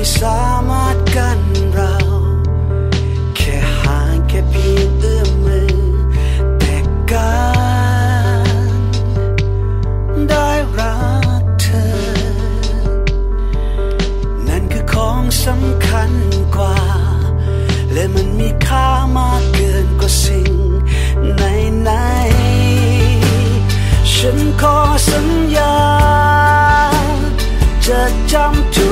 ไม่สามารถกันเรา แค่ห่างแค่เพียงเอื้อมมือ แต่การได้รักเธอ นั่นคือของสำคัญกว่า และมันมีค่ามากเกินกว่าสิ่งไหนๆฉันขอสัญญา จะจำทุก